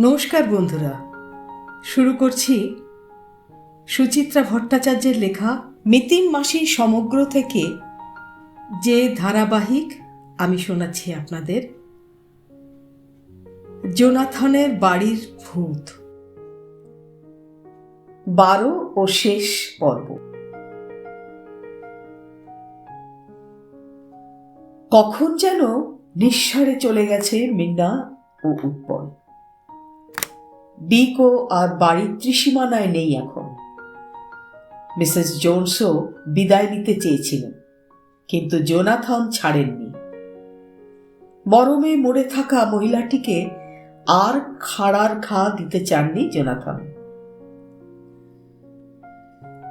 নমস্কার বন্ধুরা, শুরু করছি সুচিত্রা ভট্টাচার্যের লেখা মিতিন মাসির সমগ্র থেকে যে ধারাবাহিক আমি শোনাচ্ছি আপনাদের। জোনাথনের বাড়ির ভূত। বারো ও শেষ পর্ব। কখন যেন নিঃসারে চলে গেছে মিন্না ও উৎপল। ডিকো আর বাড়ির ত্রিসীমানায় নেই এখন। মিসেস জোনসও বিদায় নিতে চেয়েছিলেন কিন্তু জোনাথন ছাড়েননি। মরমে মরে থাকা মহিলাটিকে আর খাড়ার ঘা দিতে চাননি জোনাথন।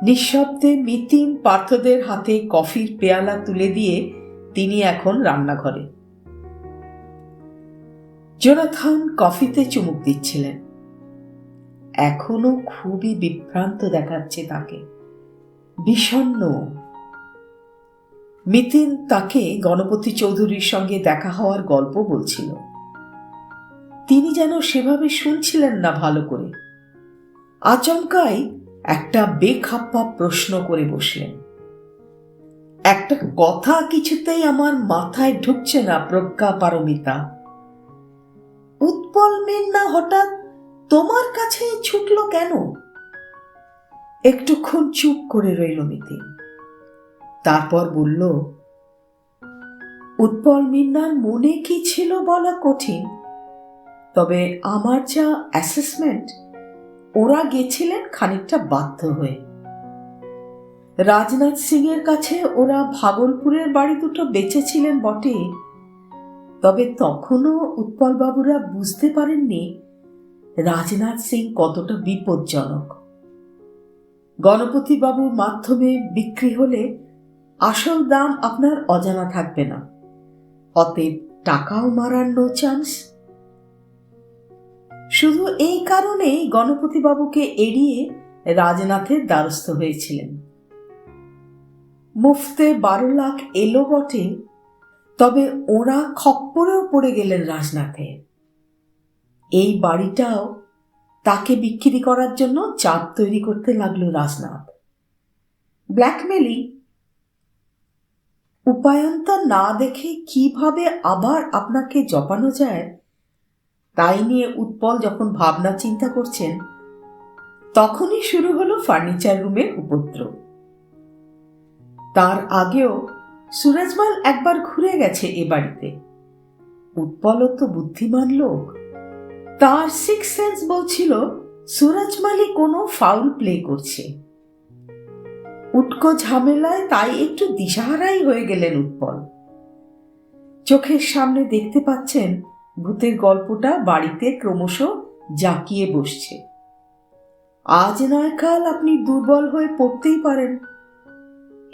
নিঃশব্দে মিতিন পার্থদের হাতে কফির পেয়ালা তুলে দিয়ে তিনি এখন রান্নাঘরে। জোনাথন কফিতে চুমুক দিচ্ছিলেন। এখনও খুবই বিভ্রান্ত দেখাচ্ছে তাকে। বিষণ্ন মিতিন তাকে গণপতি চৌধুরীর সঙ্গে দেখা হওয়ার গল্প বলছিল। তিনি যেন সেভাবে শুনছিলেন না ভালো করে। আচমকাই একটা বেখাপ্পা প্রশ্ন করে বসলেন। একটা কথা কিছুতেই আমার মাথায় ঢুকছে না, প্রজ্ঞা পারমিতা। উৎপল মেন্না হঠাৎ তোমার কাছে ছুটলো কেন? একটুক্ষণ চুপ করে রইল মিতিন তারপর বলল, উৎপল মিন্নার মনে কি ছিল বলা কঠিন, তবে আমার যা অ্যাসেসমেন্ট ওরা গেছিলেন খানিকটা বাধ্য হয়ে। রাজনাথ সিং এর কাছে ওরা ভাগলপুরের বাড়ি দুটো বেঁচেছিলেন বটে, তবে তখনও উৎপলবাবুরা বুঝতে পারেননি রাজনাথ সিং কতটা বিপজ্জনক? গণপতিবাবুর মাধ্যমে বিক্রি হলে আসল দাম আপনার অজানা থাকবে না। অতএব টাকাও মারার নো চান্স শুধু এই কারণেই গণপতিবাবুকে এড়িয়ে রাজনাথের দ্বারস্থ হয়েছিলেন। মুফতে বারো লাখ এলো বটে, তবে ওরা খপ্পরেও পড়ে গেলেন রাজনাথের এই বাড়িটাও তাকে বিক্রি করার জন্য চাপ তৈরি করতে লাগল রাজনাথ। ব্ল্যাকমেলি উপায়ন্তা না দেখে কীভাবে আবার আপনাকে জপানো যায়, তাই নিয়ে উৎপল যখন ভাবনা চিন্তা করছেন, তখনই শুরু হলো ফার্নিচার রুমের উপদ্রব। তার আগেও সুরজমাল একবার ঘুরে গেছে এ বাড়িতে। উৎপল তো বুদ্ধিমান লোক। তার সিক্স সেন্স বলছিল সুরাজ সুরজমালি কোনো ফাউল প্লে করছে। উটকো ঝামেলায় তাই একটু দিশাহারাই হয়ে গেলেন উৎপল। চোখের সামনে দেখতে পাচ্ছেন, ভূতের গল্পটা বাড়িতে ক্রমশ জাঁকিয়ে বসছে। আজ নয় কাল আপনি দুর্বল হয়ে পড়তেই পারেন।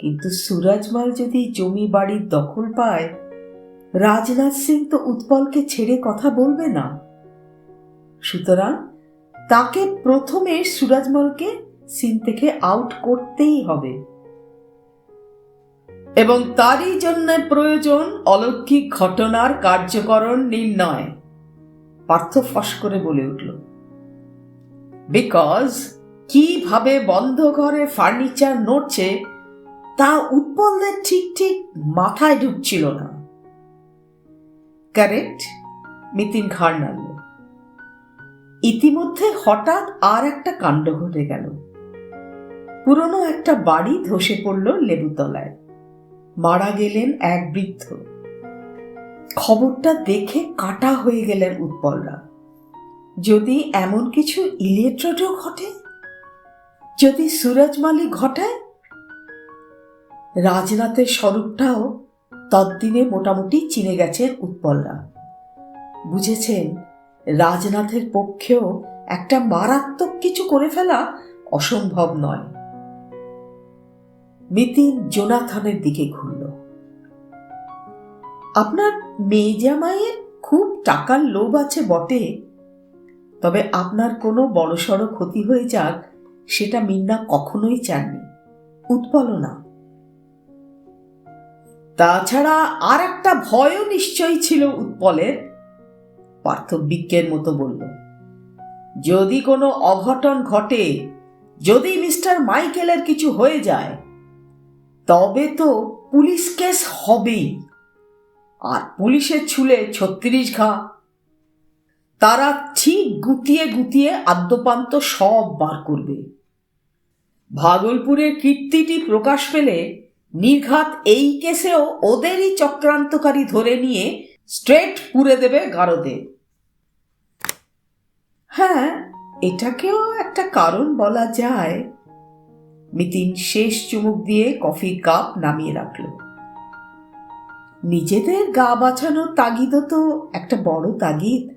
কিন্তু সুরজমাল যদি জমি বাড়ির দখল পায়, রাজনাথ সিং তো উৎপলকে ছেড়ে কথা বলবে না। সুতরাং তাকে প্রথমে সুরাজমলকে সিন থেকে আউট করতেই হবে। এবং তারই জন্য প্রয়োজন অলৌকিক ঘটনার কার্যকরণ নির্ণয়। পার্থ ফস করে বলে উঠল, বিকজ কীভাবে বন্ধ ঘরে ফার্নিচার নড়ছে, তা উৎপলদের ঠিক ঠিক মাথায় ঢুকছিল না। কারেক্ট মিতিন নাড়ল ইতিমধ্যে হঠাৎ আর একটা কাণ্ড ঘটে গেল। পুরনো একটা বাড়ি ধসে পড়ল লেবুতলায়। মারা গেলেন এক বৃদ্ধ। খবরটা দেখে কাটা হয়ে গেলেন উৎপলরা। যদি এমন কিছু ইলেকট্রোডও ঘটে? যদি সুরজ মালিক ঘটায়? রাজনাথের স্বরূপটাও তদ্দিনে মোটামুটি চিনে গেছেন উৎপলরা। বুঝেছেন রাজনাথের পক্ষেও একটা মারাত্মক কিছু করে ফেলা অসম্ভব নয়। মিতিন জোনাথনের দিকে ঘুরল। আপনার মেয়ে জামাইয়ের খুব টাকার লোভ আছে বটে। তবে আপনার কোনো বড়সড় ক্ষতি হয়ে যাক, সেটা মিন্না কখনোই চাননি। উৎপল না। তাছাড়া আর একটা ভয়ও নিশ্চয়ই ছিল উৎপলের। পার্থবিজ্ঞের মতো বলল, যদি কোনো অঘটন ঘটে, যদি মিস্টার মাইকেলের কিছু হয়ে যায়, তবে তো পুলিশ কেস হবেই। আর পুলিশের ছুলে ছত্রিশ ঘা। তারা ঠিক গুতিয়ে গুতিয়ে আদ্যপান্ত সব বার করবে। ভাগলপুরের কীর্তিটি প্রকাশ পেলে নির্ঘাত এই কেসেও ওদেরই চক্রান্তকারী ধরে নিয়ে স্ট্রেট পুরে দেবে গারদে। হ্যাঁ এটাকেও একটা কারণ বলা যায়। মিতিন শেষ চুমুক দিয়ে কফির কাপ নামিয়ে রাখল। নিজেদের গা বাঁচানোর তাগিদও তো একটা বড় তাগিদ।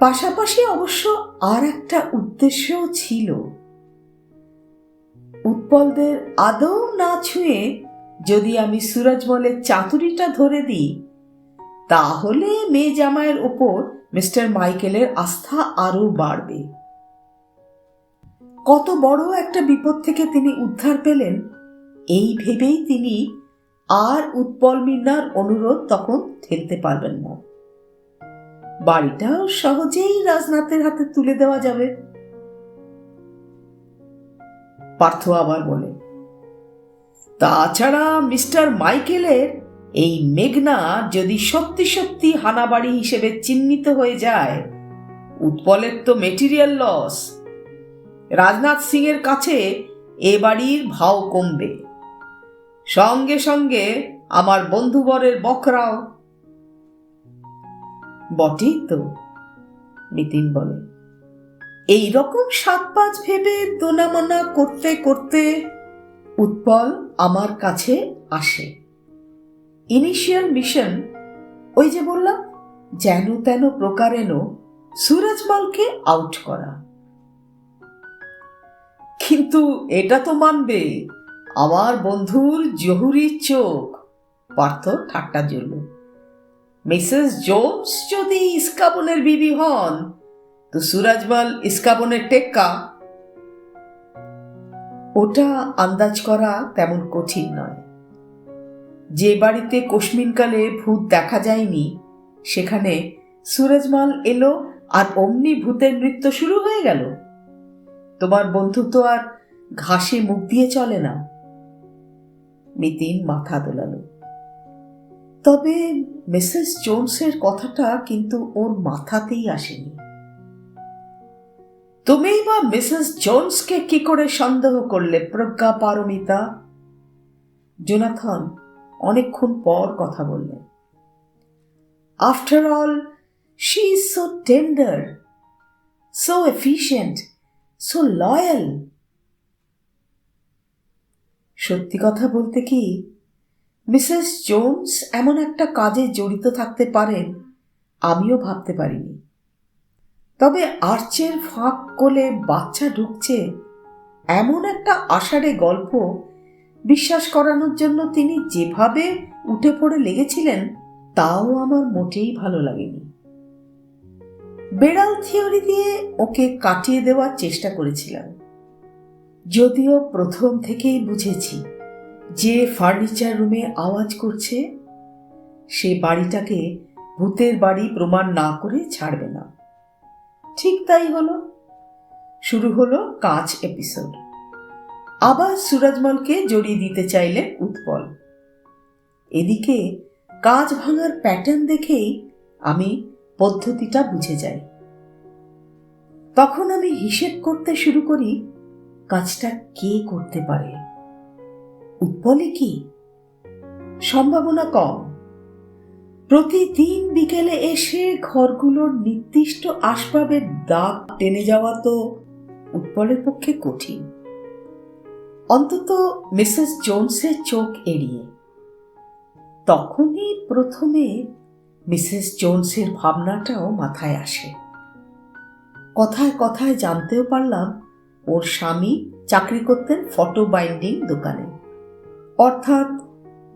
পাশাপাশি অবশ্য আর একটা উদ্দেশ্যও ছিল। উৎপলদের আদৌ না ছুঁয়ে যদি আমি সুরজমলের চাতুরিটা ধরে দিই, তাহলে মেয়ে জামাইয়ের ওপর মিস্টার মাইকেলের আস্থা আরও বাড়বে। কত বড় একটা বিপদ থেকে তিনি উদ্ধার পেলেন, এই ভেবেই তিনি আর উৎপল মিন্নার অনুরোধ তখন ঠেলতে পারবেন না। বাড়িটাও সহজেই রাজনাথের হাতে তুলে দেওয়া যাবে। পার্থ আবার বলে, তাছাড়া মিস্টার মাইকেলের এই মেঘনা যদি সত্যি সত্যি হানাবাড়ি হিসেবে চিহ্নিত হয়ে যায়, উৎপলের তো মেটেরিয়াল লস রাজনাথ সিং এর কাছে এ বাড়ির ভাও কমবে। সঙ্গে সঙ্গে আমার বন্ধুবরের বকরাও। বটেই তো, নিতিন বলে। এই রকম সাত পাঁচ ভেবে দোনামনা করতে করতে উৎপল আমার কাছে আসে। ইনিশিয়াল মিশন ওই যে বললাম, যেন তেন প্রকারেণ সুরজমালকে আউট করা। কিন্তু এটা তো মানবে, আমার বন্ধুর জহুরির চোখ, পার্থ ঠাট্টা জন্য মিসেস জোন্স যদি ইস্কাবনের বিবি হন, তো সুরাজমাল ইস্কাবনের টেক্কা। ওটা আন্দাজ করা তেমন কঠিন নয়। যে বাড়িতে কোশমিনকালে ভূত দেখা যায়নি, সেখানে সুরজমাল এলো আর অমনি ভূতের নৃত্য শুরু হয়ে গেল। তোমার বন্ধু তো আর ঘাসে মুখ দিয়ে চলে না। মিতিন মাথা দোলালো। তবে মিসেস জোনসের কথাটা কিন্তু ওর মাথাতেই আসেনি। তুমিই বা মিসেস জোনসকে কি করে সন্দেহ করলে প্রজ্ঞা পারমিতা? জোনাথন অনেকক্ষণ পর কথা বললেন। After all she is so tender so efficient so loyal সত্যি কথা বলতে কি মিসেস জোনস এমন একটা কাজে জড়িত থাকতে পারেন আমিও ভাবতে পারিনি। তবে আর্চের ফাঁক কোলে বাচ্চা ঢুকছে, এমন একটা আষাঢ়ে গল্প বিশ্বাস করানোর জন্য তিনি যেভাবে উঠে পড়ে লেগেছিলেন, তাও আমার মোটেই ভালো লাগেনি। বেড়াল থিওরি দিয়ে ওকে কাটিয়ে দেওয়ার চেষ্টা করেছিলাম। যদিও প্রথম থেকেই বুঝেছি, যে ফার্নিচার রুমে আওয়াজ করছে, সে বাড়িটাকে ভূতের বাড়ি প্রমাণ না করে ছাড়বে না। ঠিক তাই হলো। শুরু হলো কাজ এপিসোড আবার সুরজমলকে জড়িয়ে দিতে চাইলেন উৎপল। এদিকে কাজ ভাঙার প্যাটার্ন দেখেই আমি পদ্ধতিটা বুঝে যাই। তখন আমি হিসেব করতে শুরু করি, কাজটা কে করতে পারে? উৎপলে কি? সম্ভাবনা কম। প্রতিদিন বিকেলে এসে ঘরগুলোর নির্দিষ্ট আসবাবের দাগ টেনে যাওয়া তো উৎপলের পক্ষে কঠিন। অন্তত মিসেস জোনসের চোখ এড়িয়ে। তখনই প্রথমে মিসেস জোনসের ভাবনাটাও মাথায় আসে। কথায় কথায় জানতেও পারলাম, ওর স্বামী চাকরি করতেন ফটো বাইন্ডিং দোকানে। অর্থাৎ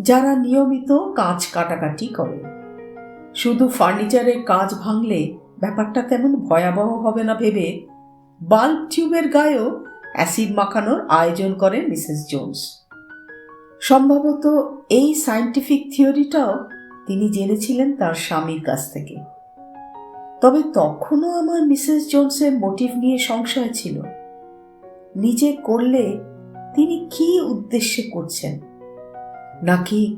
যারা নিয়মিত কাজ কাটাকাটি করে। শুধু ফার্নিচারের কাজ ভাঙলে ব্যাপারটা তেমন ভয়াবহ হবে না ভেবে বাল্ব টিউবের গায়েও অ্যাসিড মাখানোর আয়োজন করেন মিসেস জোনস। সম্ভবত এই সায়েন্টিফিক থিওরিটাও তিনি জেনেছিলেন তার স্বামীর কাছ থেকে। তবে তখনও আমার মিসেস জোনসের মোটিভ নিয়ে সংশয় ছিল। নিজে করলে তিনি কি উদ্দেশ্যে করছেন? নাকি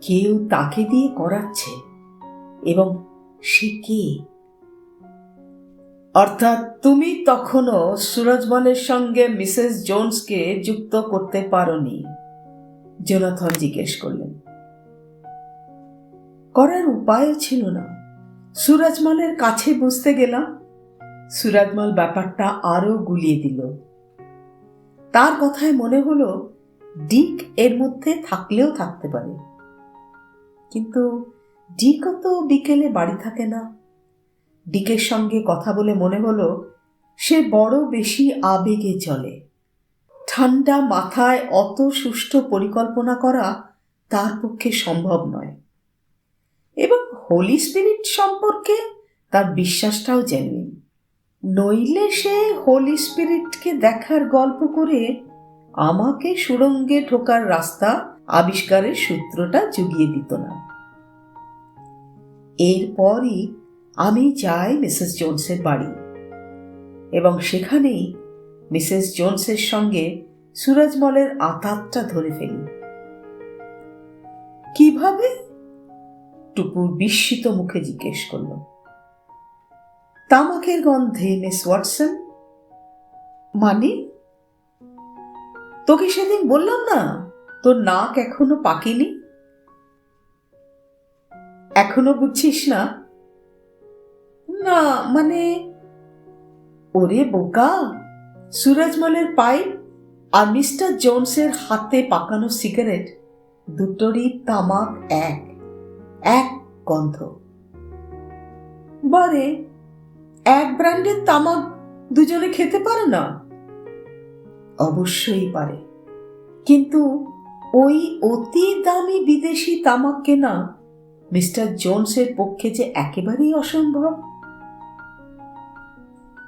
কেউ তাকে দিয়ে করাচ্ছে? এবং সে কে? অর্থাৎ তুমি তখনও সুরজমলের সঙ্গে মিসেস জোনসকে যুক্ত করতে পারোনি। জোনাথন জিজ্ঞেস করলেন, করার উপায়ও ছিল না। সুরাজমলের কাছে বুঝতে গেলাম। সুরাজমল ব্যাপারটা আরও গুলিয়ে দিল। তার কথায় মনে হলো, ডিক এর মধ্যে থাকলেও থাকতে পারে। কিন্তু ডিকও তো বিকেলে বাড়ি থাকে না। ডিকের সঙ্গে কথা বলে মনে হলো, সে বড় বেশি আবেগে চলে। ঠান্ডা মাথায় অত সুষ্ঠু পরিকল্পনা করা তার পক্ষে সম্ভব নয়। এবং হোলি স্পিরিট সম্পর্কে তার বিশ্বাসটাও জেনুইন। নইলে সে হোলি স্পিরিটকে দেখার গল্প করে আমাকে সুড়ঙ্গে ঢোকার রাস্তা আবিষ্কারের সূত্রটা জুগিয়ে দিত না। এরপরই আমি যাই মিসেস জোনসের বাড়ি। এবং সেখানেই মিসেস জোনসের সঙ্গে সুরজমলের আতাতটা ধরে ফেলি। কীভাবে? টুপুর বিস্মিত মুখে জিজ্ঞেস করল। তামাকের গন্ধে মিস ওয়াটসন? মানে? তোকে সেদিন বললাম না, তোর নাক এখনও পাকেনি? এখনও বুঝছিস না না মানে ওরে বোকা সুরজমলের পাইপ আর মিস্টার জোনসের হাতে পাকানো সিগারেট দুটোরই তামাক এক এক গন্ধ। বারে, এক ব্র্যান্ডের তামাক দুজনে খেতে পারে না? অবশ্যই পারে। কিন্তু ওই অতি দামি বিদেশি তামাক কেনা মিস্টার জোনসের পক্ষে যে একেবারেই অসম্ভব।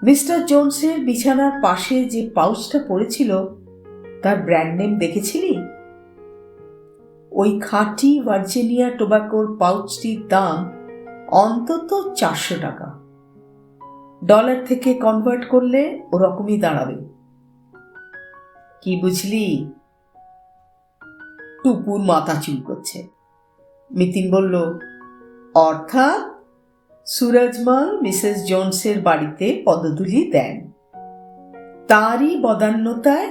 মিস্টার জোনসের বিছানার পাশে যে পাউচটা পড়েছিল, তার ব্র্যান্ড নেম দেখেছিলি? ওই খাঁটি ভার্জিনিয়া টোবাকোর পাউচটির দাম অন্তত চারশো টাকা। ডলার থেকে কনভার্ট করলে ওরকমই দাঁড়াবে। কি বুঝলি? টুপুর মাথা চুল করছে। মিতিন বলল, অর্থাৎ সুরজমাল মিসেস জোনসের বাড়িতে পদধূলি দেন। তারই বদান্যতায়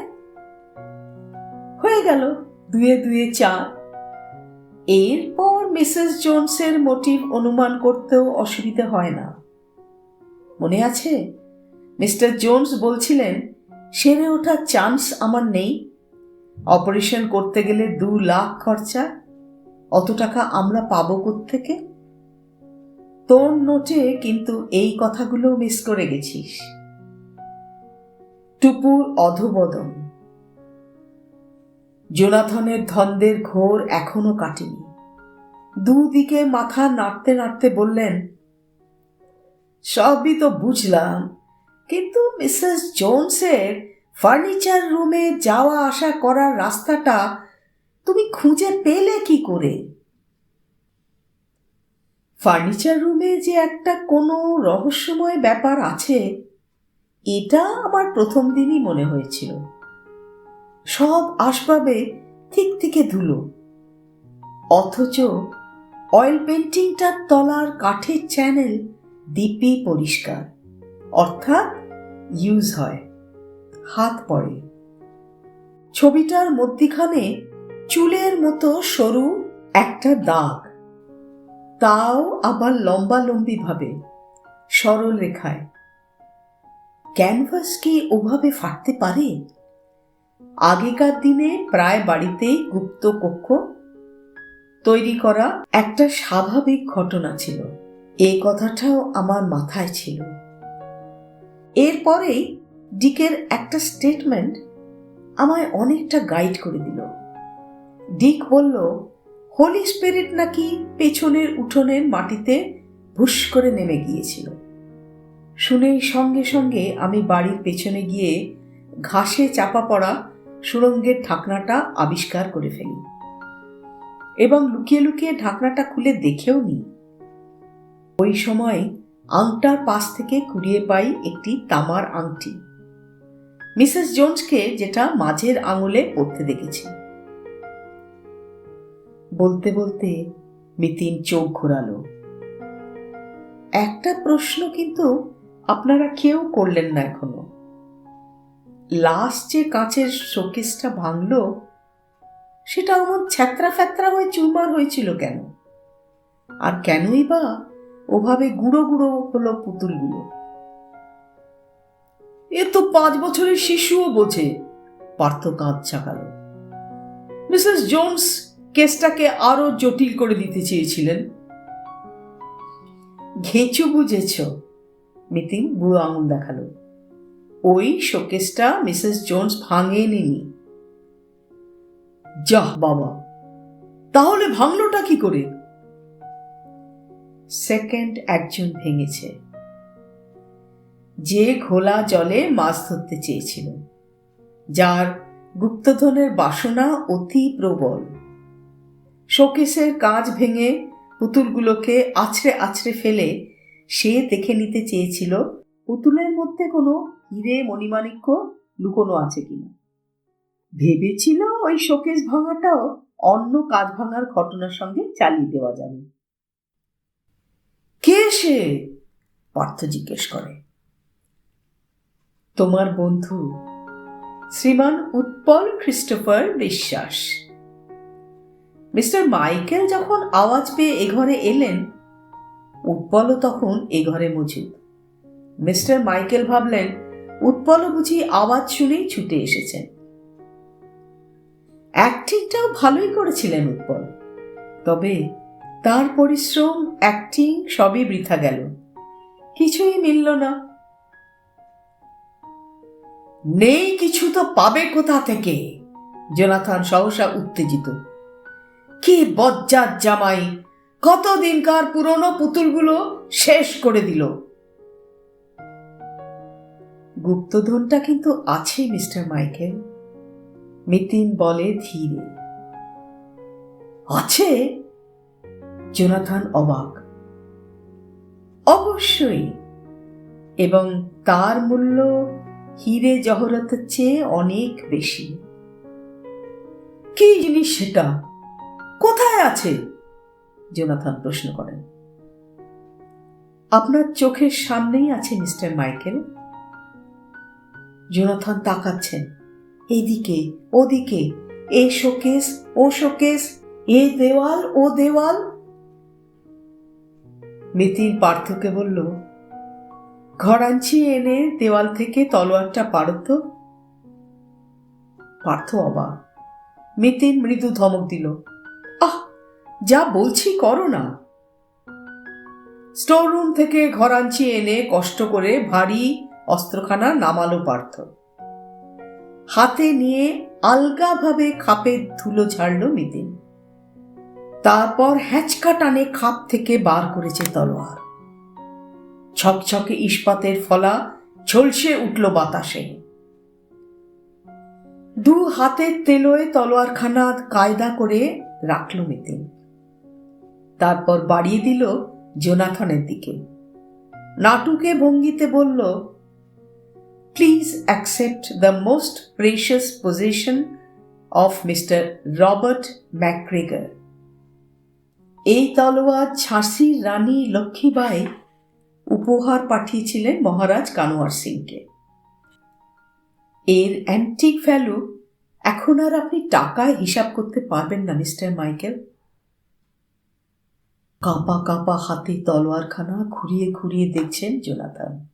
হয়ে গেল দুয়ে দুয়ে চার। এরপর মিসেস জোনসের মোটিভ অনুমান করতেও অসুবিধা হয় না। মনে আছে? মিস্টার জোনস বলছিলেন, সেরে ওঠার চান্স আমার নেই। অপারেশন করতে গেলে দু লাখ খরচা, অত টাকা আমরা পাবো থেকে তোর নোটে কিন্তু এই কথাগুলো মিস করে গেছিস। টুপুর অধবদন। জোনাথনের ধন্দের ঘোর এখনও কাটেনি। দুদিকে মাথা নাড়তে নাড়তে বললেন, সবই তো বুঝলাম, কিন্তু মিসেস জোনসের ফার্নিচার রুমে যাওয়া আসা করার রাস্তাটা তুমি খুঁজে পেলে কি করে? ফার্নিচার রুমে যে একটা কোনো রহস্যময় ব্যাপার আছে, এটা আমার প্রথম দিনই মনে হয়েছিল। সব আসবাবে ঠিক থেকে ধুলো। অথচ অয়েল পেন্টিংটার তলার কাঠের চ্যানেল দ্বীপে পরিষ্কার, অর্থাৎ ইউজ হয়, হাত পড়ে। ছবিটার মধ্যিখানে চুলের মতো সরু একটা দাগ। তাও আবার লম্বা লম্বি ভাবে সরল রেখায়। ক্যানভাস কি ওভাবে ফাটতে পারে? আগেকার দিনে প্রায় বাড়িতেই গুপ্ত কক্ষ তৈরি করা একটা স্বাভাবিক ঘটনা ছিল। এই কথাটাও আমার মাথায় ছিল। এরপরেই ডিকের একটা স্টেটমেন্ট আমায় অনেকটা গাইড করে দিল। ডিক বলল হোলি স্পিরিট নাকি পেছনের উঠোনের মাটিতে ভুস করে নেমে গিয়েছিল। শুনেই সঙ্গে সঙ্গে আমি বাড়ির পেছনে গিয়ে ঘাসে চাপা পড়া সুরঙ্গের ঢাকনাটা আবিষ্কার করে ফেলি এবং লুকিয়ে লুকিয়ে ঢাকনাটা খুলে দেখেও নি। ওই সময় আংটার পাশ থেকে কুড়িয়ে পাই একটি তামার আংটি। মিসেস জোন্সকে যেটা মাঝের আঙুলে পড়তে দেখেছি। বলতে বলতে মিতিন চোখ ঘোরালো। একটা প্রশ্ন কিন্তু আপনারা কেউ করলেন না এখনও। লাস্ট যে কাঁচের শোকেসটা ভাঙলো, সেটা আমার ছ্যাত্রা ফ্যাত্রা হয়ে চুরমার হয়েছিল কেন? আর কেনই বা ওভাবে গুঁড়ো গুঁড়ো হলো পুতুলগুলো? এ তো পাঁচ বছরের শিশুও বোঝে পার্থ কাঁধ চাকালো মিসেস জোনস কেসটাকে আরও জটিল করে দিতে চেয়েছিলেন। ঘেঁচু বুঝেছ, মিতিন বুড়ো আঙুল দেখাল। ওই শোকেসটা মিসেস জোনস ভাঙেনি যাহ বাবা, তাহলে ভাঙলোটা কি করে? সেকেন্ড একজন ভেঙেছে। যে ঘোলা জলে মাছ ধরতে চেয়েছিল, যার গুপ্তধনের বাসনা অতি প্রবল। শোকেসের কাজ ভেঙে পুতুলগুলোকে আছড়ে আছড়ে ফেলে সে দেখে নিতে চেয়েছিল, পুতুলের মধ্যে কোনো হিরে মণিমাণিক্য লুকোনো আছে কিনা? ভেবেছিল ওই শোকেস ভাঙাটাও অন্য কাজ ভাঙার ঘটনার সঙ্গে চালিয়ে দেওয়া যাবে। কে সে? পার্থ জিজ্ঞেস করে। তোমার বন্ধু Shriman Utpal Christopher Biswas. Mister Michael যখন আওয়াজ পেয়ে এ ঘরে এলেন, উৎপলও তখন এ ঘরে মজুদ। মিস্টার মাইকেল ভাবলেন, উৎপলও বুঝি আওয়াজ শুনেই ছুটে এসেছেন। অ্যাক্টিংটাও ভালোই করেছিলেন উৎপল, তবে তার পরিশ্রম, অ্যাক্টিং সবই বৃথা গেল। কিছুই মিলল না। নেই কিছু তো পাবে কোথা থেকে? জোনাথন সহসা উত্তেজিত। কি বজ্জাত জামাই। কতদিনকার পুরনো পুতুলগুলো শেষ করে দিল। গুপ্তধনটা কিন্তু আছে মিস্টার মাইকেল। মিতিন বলে ধীরে। আছে? জোনাথান অবাক। অবশ্যই। এবং তার মূল্য হিরে জহরতের চেয়ে অনেক বেশি। কি জিনিস সেটা? কোথায় আছে? জোনাথন প্রশ্ন করেন। আপনার চোখের সামনেই আছে মিস্টার মাইকেল? জোনাথন তাকাচ্ছেন। এদিকে ওদিকে, এ শোকেস, ও শোকেস, এ দেওয়াল, ও দেওয়াল। মিতিন পার্থকে বলল, ঘরাঞ্চি এনে দেওয়াল থেকে তলোয়ারটা পারত পার্থ অবাক। মিতিন মৃদু ধমক দিল যা বলছি করো না। স্টোর রুম থেকে ঘরাঞ্চি এনে কষ্ট করে ভারী অস্ত্রখানা নামালো পার্থ। হাতে নিয়ে আলগাভাবে খাপের ধুলো ছাড়ল মিতিন। তারপর হ্যাচকা টানে খাপ থেকে বার করেছে তলোয়ার। ছকছকে ইস্পাতের ফলা ঝলসে উঠল বাতাসে। দু হাতের তেলোয় তলোয়ারখানা কায়দা করে রাখল মিতিন। তারপর বাড়িয়ে দিল জোনাথনের দিকে। নাটুকে ভঙ্গিতে বলল please accept the most precious position of mister Robert McGregor এই তলোয়ার ঝাঁসির রানী লক্ষ্মীবাই উপহার পাঠিয়েছিলেন মহারাজ কানোয়ার সিংকে। এর অ্যান্টিক ভ্যালু এখন আর আপনি টাকায় হিসাব করতে পারবেন না মিস্টার মাইকেল কাঁপা কাঁপা হাতে তলোয়ারখানা ঘুরিয়ে ঘুরিয়ে দেখছেন জোনাথন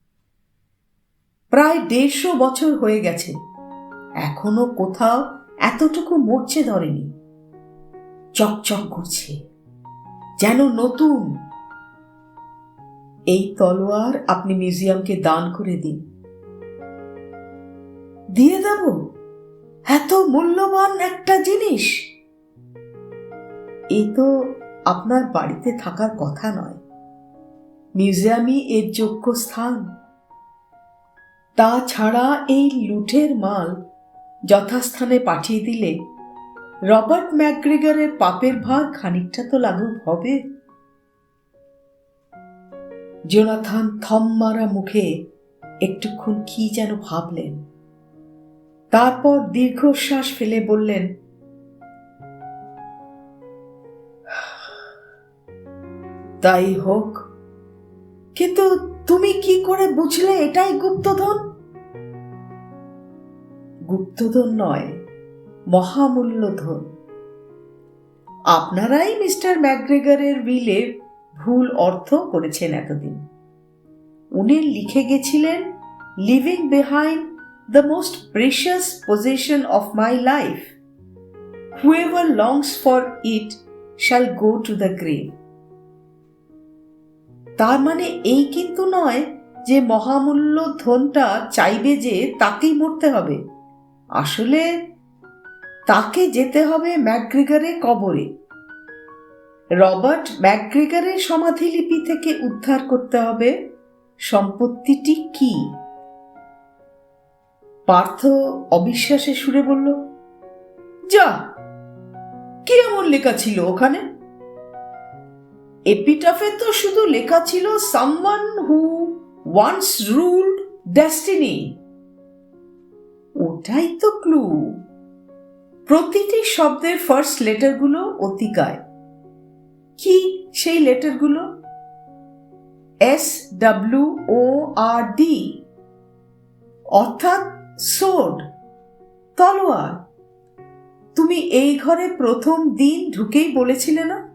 প্রায় দেড়শো বছর হয়ে গেছে। এখনও কোথাও এতটুকু মরচে ধরেনি। চকচক করছে। যেন নতুন। এই তলোয়ার আপনি মিউজিয়ামকে দান করে দিন। দিয়ে দেব। এত মূল্যবান একটা জিনিস। এ তো আপনার বাড়িতে থাকার কথা নয়। মিউজিয়ামই এর যোগ্য স্থান। তাছাড়া এই লুঠের মাল যথাস্থানে পাঠিয়ে দিলে রবার্ট ম্যাকগ্রেগারের পাপের ভাগ খানিকটা তো লাঘব হবে। জোনাথান থম মারা মুখে একটুক্ষণ কি যেন ভাবলেন। তারপর দীর্ঘশ্বাস ফেলে বললেন তাই হোক। কিন্তু তুমি কি করে বুঝলে এটাই গুপ্তধন? গুপ্তধন নয় মহামূল্য ধন আপনারাই মিস্টার ম্যাকগ্রেগরের উইলে ভুল অর্থ করেছেন এতদিন। উনি লিখে গেছিলেন, living behind the most precious position of my life. Whoever longs for it shall go to the grave. তার মানে এই কিন্তু নয় যে মহামূল্য ধনটা চাইবে যে তাকেই মরতে হবে। আসলে তাকে যেতে হবে ম্যাকগ্রিগারের কবরে। রবার্ট ম্যাকগ্রিগারের সমাধিলিপি থেকে উদ্ধার করতে হবে। সম্পত্তিটি কি? পার্থ অবিশ্বাসে সুরে বলল, যা, কি এমন লেখা ছিল ওখানে? এপিটাফে তো শুধু লেখা ছিল someone who once ruled destiny ওটাই তো ক্লু প্রতিটি শব্দের ফার্স্ট লেটারগুলো অতিকায়। কি সেই লেটারগুলো S W O R D অর্থাৎ সোড তলোয়ার। তুমি এই ঘরে প্রথম দিন ঢুকেই বলেছিলে না?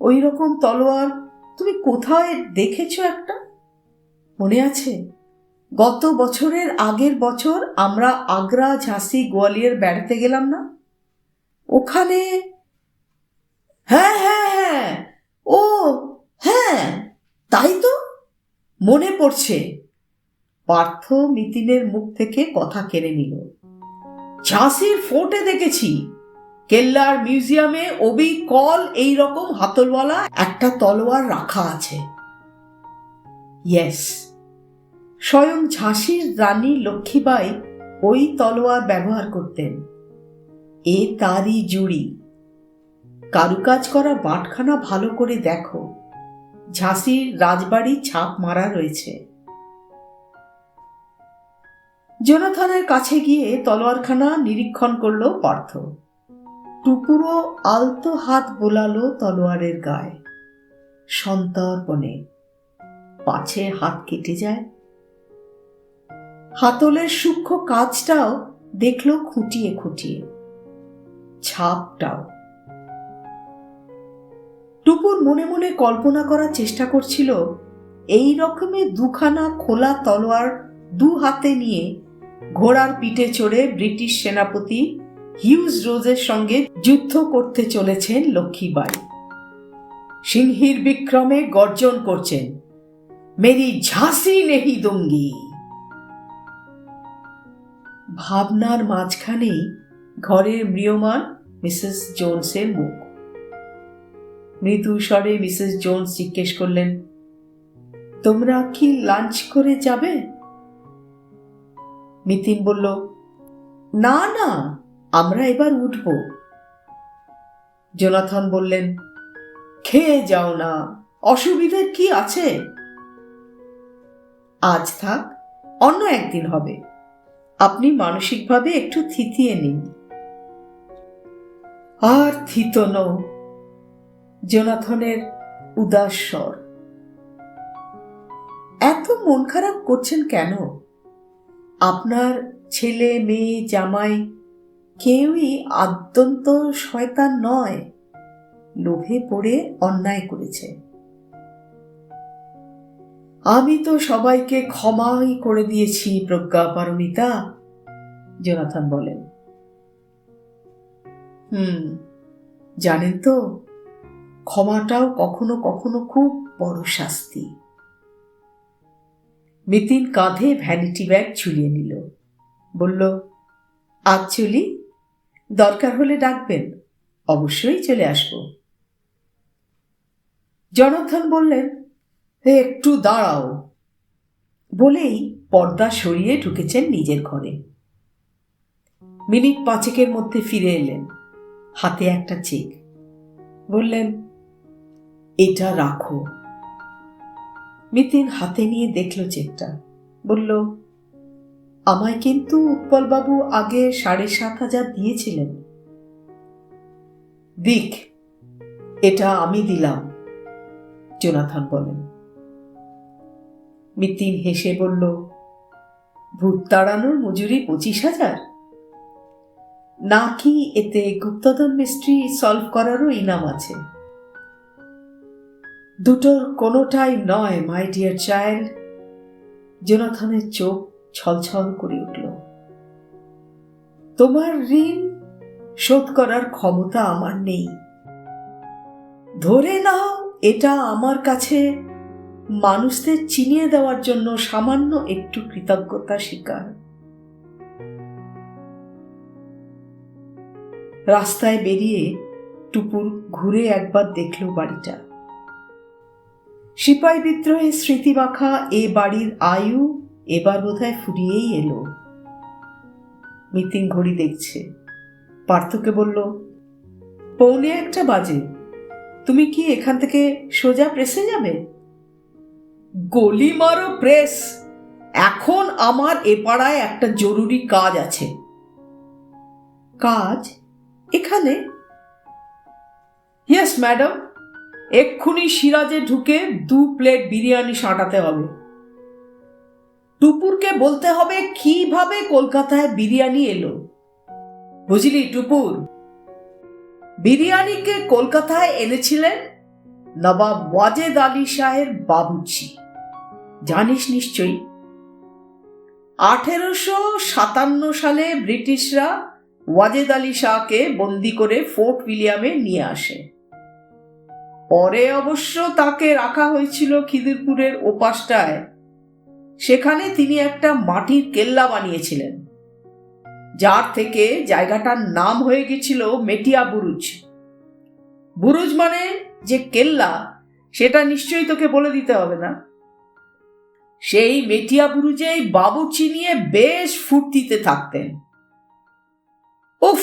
ওই রকম তলোয়ার তুমি কোথায় দেখেছ একটা? মনে আছে, গত বছরের আগের বছর আমরা আগ্রা, ঝাঁসি, গোয়ালিয়র বেড়াতে গেলাম না? ওখানে হ্যাঁ হ্যাঁ হ্যাঁ ও হ্যাঁ তাই তো? মনে পড়ছে। পার্থ মিতিনের মুখ থেকে কথা কেড়ে নিল। ঝাঁসির ফোর্টে দেখেছি। কেল্লার মিউজিয়ামে অবিকল এই রকম হাতলওয়ালা একটা তলোয়ার রাখা আছে। ইয়েস। স্বয়ং ঝাঁসির রানী লক্ষ্মীবাই ওই তলোয়ার ব্যবহার করতেন। এ তারই জুড়ি। কারুকাজ করা বাটখানা ভালো করে দেখো। ঝাঁসির রাজবাড়ি ছাপ মারা রয়েছে। জোনাথনের কাছে গিয়ে তলোয়ারখানা নিরীক্ষণ করল পার্থ। টুকুরো আলতো হাত বোলালো তলোয়ারের গায়ে। সন্তর্পণে পাছে হাত কেটে যায়। হাতলের সূক্ষ্ম কাজটাও দেখল খুঁটিয়ে খুঁটিয়ে। ছাপটাও। টুপুর মনে মনে কল্পনা করার চেষ্টা করছিল, এই রকমের দুখানা খোলা তলোয়ার দু হাতে নিয়ে ঘোড়ার পিঠে চড়ে ব্রিটিশ সেনাপতি হিউজ রোজের সঙ্গে যুদ্ধ করতে চলেছেন লক্ষ্মীবাই। সিংহীর বিক্রমে গর্জন করছেন, মেরি ঝাঁসি নেহি দঙ্গি। ভাবনার মাঝখানেই ঘরের মৃয়মান মিসেস জোনসের মুখ। মৃদু স্বরে মিসেস জোনস জিজ্ঞেস করলেন, তোমরা কি লাঞ্চ করে যাবে? মিতিন বলল, না না আমরা এবার উঠব। জোনাথন বললেন, খেয়ে যাও না, অসুবিধে কি আছে? আজ থাক, অন্য একদিন হবে। আপনি মানসিকভাবে একটু থিতিয়ে নিন। আর থিতন জোনাথনের উদাস স্বর। এত মন খারাপ করছেন কেন? আপনার ছেলে, মেয়ে, জামাই কেউই আদ্যন্ত শয়তান নয়, লোভে পড়ে অন্যায় করেছে। আমি তো সবাইকে ক্ষমাই করে দিয়েছি, প্রজ্ঞা পারমিতা, জোনাথন বলেন। হুম, জানেন তো, ক্ষমাটাও কখনো কখনো খুব বড় শাস্তি। মিতিন কাঁধে ভ্যানিটি ব্যাগ ঝুলিয়ে নিল। বলল, আজ চলি দরকার হলে ডাকবেন। অবশ্যই চলে আসব। জনার্দন বললেন "এ, একটু দাঁড়াও। বলেই পর্দা সরিয়ে ঢুকেছেন নিজের ঘরে। মিনিট পাঁচেকের মধ্যে ফিরে এলেন হাতে একটা চেক। বললেন এটা রাখো। মিতিন হাতে নিয়ে দেখল চেকটা। বলল আমায় কিন্তু উৎপলবাবু আগে সাড়ে সাত হাজার দিয়েছিলেন। দিক, এটা আমি দিলাম, জোনাথন বলেন। মিতিন হেসে বলল, ভূত তাড়ানোর মজুরি পঁচিশ হাজার? নাকি এতে গুপ্তধন মিস্ট্রি সলভ করারও ইনাম আছে? দুটোর কোনোটাই নয় মাই ডিয়ার চাইল্ড জোনাথনের চোখ ছলছল করে উঠল। তোমার ঋণ শোধ করার ক্ষমতা আমার নেই। ধরে নাও এটা আমার কাছে। মানুষদের চিনিয়ে দেওয়ার জন্য সামান্য একটু কৃতজ্ঞতা স্বীকার। রাস্তায় বেরিয়ে টুপুর ঘুরে একবার দেখল বাড়িটা। সিপাই বিদ্রোহের স্মৃতিমাখা এ বাড়ির আয়ু এবার বোধহয় ফুরিয়েই এলো। মিতিন ঘড়ি দেখছে। পার্থকে বলল, পৌনে একটা বাজে। তুমি কি এখান থেকে সোজা প্রেসে যাবে? গলি মারো প্রেস। এখন আমার এ পাড়ায় একটা জরুরি কাজ আছে। কাজ? এখানে? ইয়েস ম্যাডাম এক্ষুনি সিরাজে ঢুকে দু প্লেট বিরিয়ানি সাঁটাতে হবে। টুপুরকে বলতে হবে কীভাবে কলকাতায় বিরিয়ানি এলো। বুঝলি, টুপুর? বিরিয়ানিকে কলকাতায় এনেছিলেন নবাব ওয়াজেদ আলী শাহের বাবুচি জানিস নিশ্চয়ই, আঠেরোশো সাতান্ন সালে ব্রিটিশরা ওয়াজেদ আলী শাহকে বন্দি করে ফোর্ট উইলিয়ামে নিয়ে আসে। পরে অবশ্য তাকে রাখা হয়েছিল খিদিরপুরের ওপাশটায়। সেখানে তিনি একটা মাটির কেল্লা বানিয়েছিলেন, যার থেকে জায়গাটার নাম হয়ে গেছিল মেটিয়া বুরুজ। বুরুজ মানে যে কেল্লা, সেটা নিশ্চয়ই তোকে বলে দিতে হবে না। সেই মেটিয়া বুরুজেই বাবুচি নিয়ে বেশ ফুর্তিতে থাকতেন। উফ,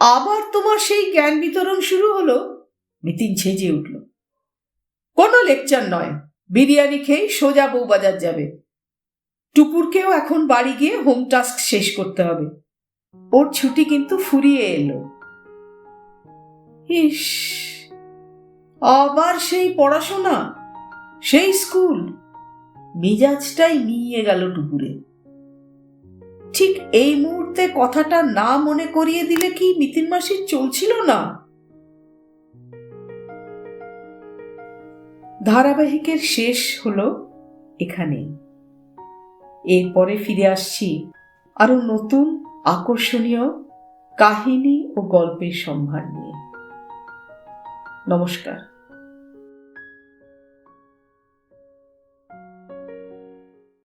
আবার তোমার সেই জ্ঞান বিতরণ শুরু হলো? মিতিন ছেজে উঠল। কোনো লেকচার নয়। বিরিয়ানি খেয়ে সোজা বউবাজার যাবে। টুপুরকেও এখন বাড়ি গিয়ে হোম টাস্ক শেষ করতে হবে। ওর ছুটি কিন্তু ফুরিয়ে এলো। ইস, আবার সেই পড়াশোনা, সেই স্কুল। মেজাজটাই নিয়ে গেল টুপুরে। ঠিক এই মুহূর্তে কথাটা না মনে করিয়ে দিলে কি মিতিন মাসির চলছিল না? ধারাবাহিকের শেষ হল এখানেই। এরপরে ফিরে আসছি আরও নতুন, আকর্ষণীয় কাহিনী ও গল্পের সম্ভার নিয়ে। নমস্কার।